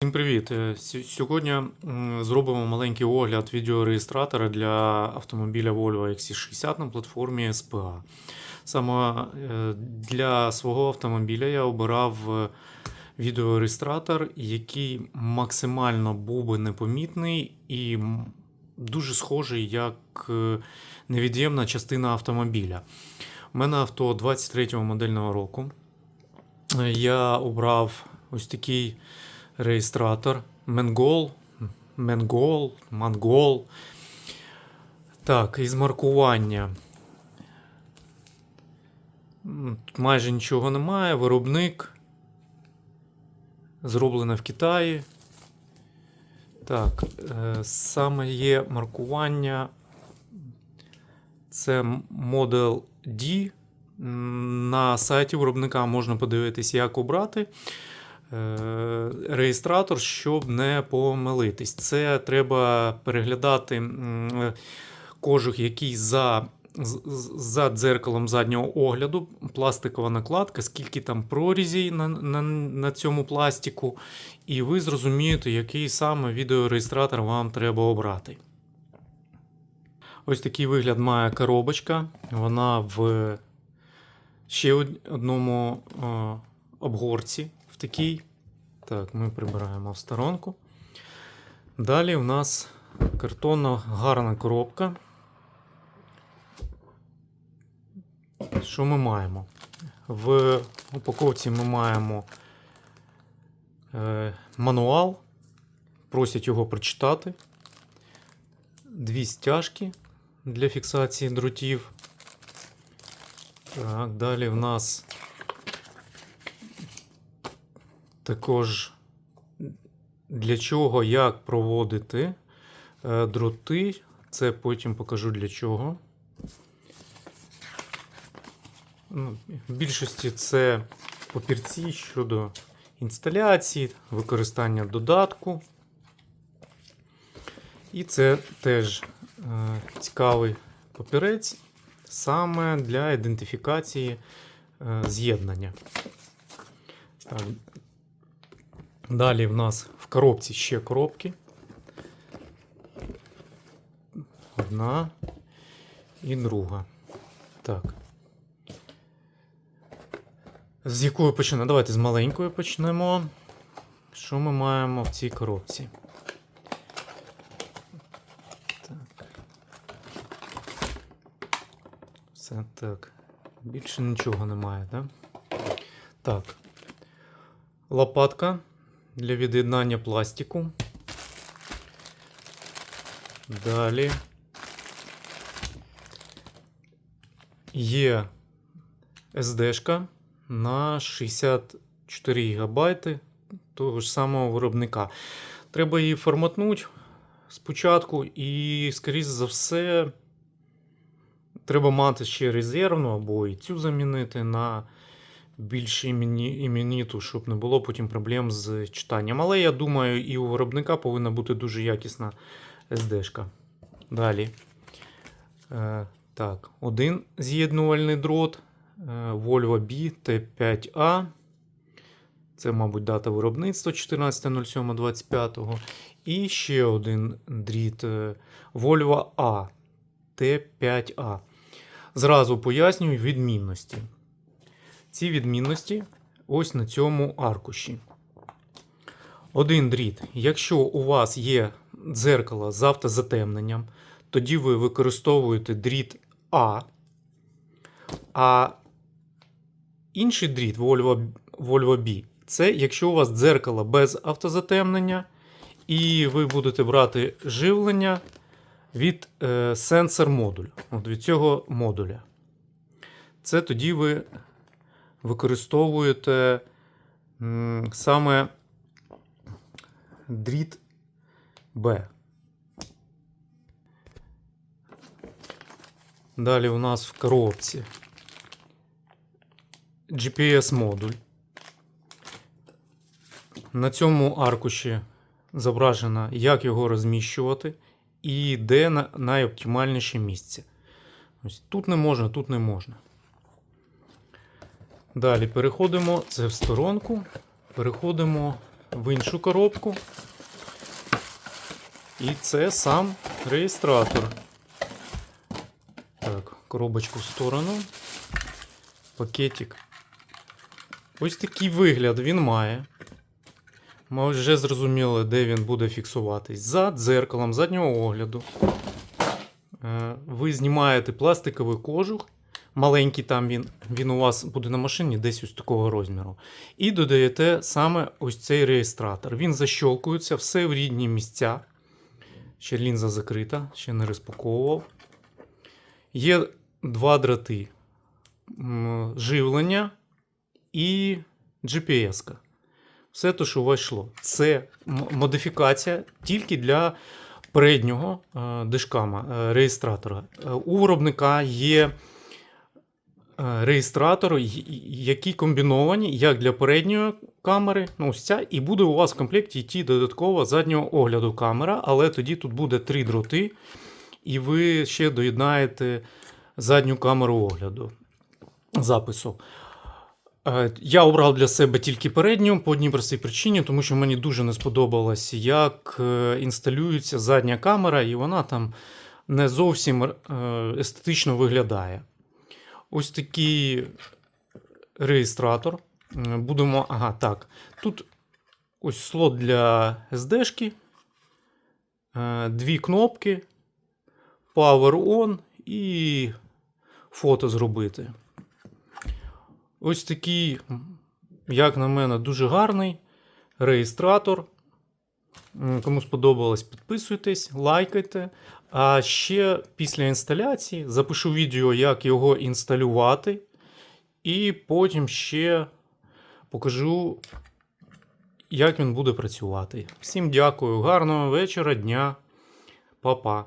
Всім привіт! Е, Сьогодні зробимо маленький огляд відеореєстратора для автомобіля Volvo XC60 на платформі SPA. Саме е, для свого автомобіля я обирав е, відеореєстратор, який максимально був би непомітний і дуже схожий як невід'ємна частина автомобіля. У мене авто 23-го модельного року. Я обрав ось такий реєстратор Менгол, Менгол, Мангол. Так, із маркування. Майже нічого немає. Виробник. Зроблене в Китаї. Так, е, саме є маркування. Це Model D. На сайті виробника можна подивитись, як обрати реєстратор, щоб не помилитись. Це треба переглядати е, кожух, який за, за дзеркалом заднього огляду, пластикова накладка, скільки там прорізей на, на, на цьому пластику, і ви зрозумієте, який саме відеореєстратор вам треба обрати. Ось такий вигляд має коробочка. Вона в ще одному е, обгорці в такій. Так, ми прибираємо в сторонку. Далі у нас картонна гарна коробка. Що ми маємо? В упаковці ми маємо е, мануал. Просять його прочитати. Дві стяжки для фіксації дротів. Так, далі в нас також для чого, як проводити е, дроти. Це потім покажу для чого. Ну, В більшості це папірці щодо інсталяції, використання додатку. І це теж е, цікавий папірець саме для ідентифікації е, з'єднання. Далі в нас в коробці ще коробки. Одна і друга. Так. З якої почнемо? Давайте з маленької почнемо. Що ми маємо в цій коробці? Так. Все так. Більше нічого немає, так? Так. Лопатка для від'єднання пластику. Далі є SD-шка на 64 ГБ того ж самого виробника. Треба її форматнути спочатку, і, скоріше за все, треба мати ще резервну або і цю замінити на більш імені, іменіту, щоб не було потім проблем з читанням. Але я думаю, і у виробника повинна бути дуже якісна SD-шка. Далі. Е, так, один з'єднувальний дрот е, Volvo B T5A. Це, мабуть, дата виробництва 14.07.25. І ще один дріт е, Volvo A T5A. Зразу пояснюю відмінності. Ці відмінності ось на цьому аркуші. Один дріт. Якщо у вас є дзеркало з автозатемненням, тоді ви використовуєте дріт А. А інший дріт Volvo, Volvo B це якщо у вас дзеркало без автозатемнення, і ви будете брати живлення від е, сенсор модулю. От від цього модуля. Це тоді ви використовуєте саме дріт Б. Далі у нас в коробці GPS-модуль. На цьому аркуші зображено, як його розміщувати і де на- найоптимальніше місце. Ось тут не можна, тут не можна. Далі переходимо це в сторонку. Переходимо в іншу коробку. І це сам реєстратор. Так, коробочку в сторону. Пакетик. Ось такий вигляд він має. Ми вже зрозуміли, де він буде фіксуватись. За дзеркалом заднього огляду. Е, Ви знімаєте пластиковий кожух. Маленький там він, він у вас буде на машині десь ось такого розміру. І додаєте саме ось цей реєстратор. Він защолкується, все в рідні місця. Ще лінза закрита, ще не розпаковував. Є два дроти: М, живлення і GPS. Все те, що у вас йшло. Це модифікація тільки для переднього е, дишкама е. Е, У виробника є реєстратори, які комбіновані як для передньої камери, ну ось ця, і буде у вас в комплекті йти додатково заднього огляду камера, але тоді тут буде три дроти, і ви ще доєднаєте задню камеру огляду запису. Е, Я обрав для себе тільки передню по одній простій причині, тому що мені дуже не сподобалось, як е, інсталюється задня камера, і вона там не зовсім е, естетично виглядає. Ось такий реєстратор. Будемо. Ага, так. Тут ось слот для SD-шки, е, дві кнопки, Power On і фото зробити. Ось такий, як на мене, дуже гарний реєстратор. Кому сподобалось, підписуйтесь, лайкайте. А ще після інсталяції запишу відео, як його інсталювати. І потім ще покажу, як він буде працювати. Всім дякую, гарного вечора, дня, Па-па.